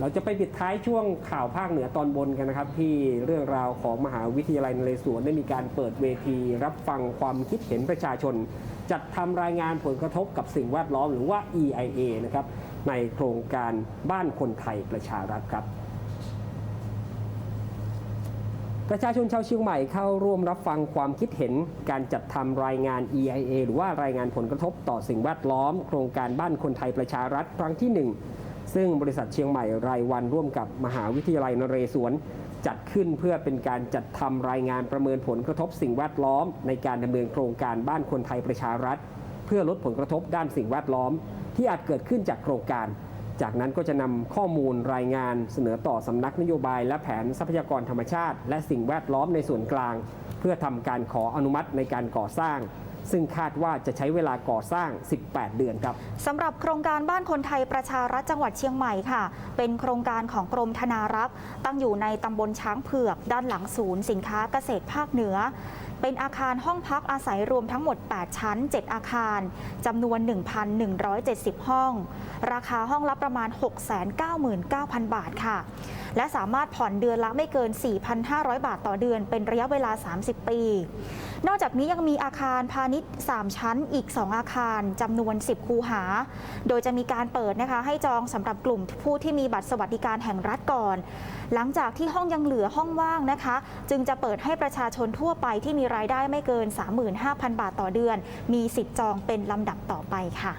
เราจะไปปิดท้ายช่วงข่าวภาคเหนือตอนบนกันนะครับ ที่เรื่องราวของมหาวิทยาลัยนเรศวรได้มีการเปิดเวที รับฟังความคิดเห็นประชาชน จัดทำรายงานผลกระทบกับสิ่งแวดล้อมหรือว่า EIA นะครับในโครงการบ้านคนไทยประชารัฐครับประชาชนชาวเชียงใหม่เข้าร่วมรับฟังความคิดเห็นการจัดทำรายงาน EIA หรือว่ารายงานผลกระทบต่อสิ่งแวดล้อม โครงการบ้านคนไทยประชารัฐครั้งที่ 1 ซึ่งบริษัทเชียงใหม่รายวันร่วมกับมหาวิทยาลัยนเรศวรจัดขึ้นเพื่อเป็นการจัดทำรายงานประเมินผลกระทบสิ่งแวดล้อม ในการดำเนินโครงการบ้านคนไทยประชารัฐ เพื่อลดผลกระทบด้านสิ่งแวดล้อม ที่อาจเกิดขึ้นจากโครงการ จากนั้นก็จะนำข้อมูลรายงานเสนอต่อสำนักนโยบาย และแผนทรัพยากรธรรมชาติ และสิ่งแวดล้อมในส่วนกลาง เพื่อทำการขออนุมัติในการก่อสร้าง ซึ่งคาดว่าจะใช้เวลาก่อสร้าง 18 เดือนครับสำหรับโครงการบ้านคนไทยประชารัฐจังหวัดเชียงใหม่ค่ะ เป็นโครงการของกรมธนารักษ์ตั้งอยู่ในตำบลช้างเผือกด้านหลังศูนย์สินค้าเกษตรภาคเหนือเป็นอาคารห้องพักอาศัยรวมทั้งหมด 8 ชั้น 7 อาคาร จำนวน 1,170 ห้อง ราคาห้องละประมาณ 699,000 บาทค่ะ และสามารถผ่อนเดือนละไม่เกิน 4,500 บาทต่อเดือน เป็นระยะเวลา 30 ปี นอกจากนี้ยังมีอาคารพาณิชย์ 3 ชั้นอีก 2 อาคารจำนวน 10 คูหา โดยจะมีการเปิดนะคะให้จองสำหรับกลุ่มผู้ที่มีบัตรสวัสดิการแห่งรัฐก่อน หลังจากที่ห้องยังเหลือห้องว่างนะคะ จึงจะเปิดให้ประชาชนทั่วไปที่มีรายได้ไม่เกิน 35,000 บาทต่อเดือน มีสิทธิ์จองเป็นลำดับต่อไปค่ะ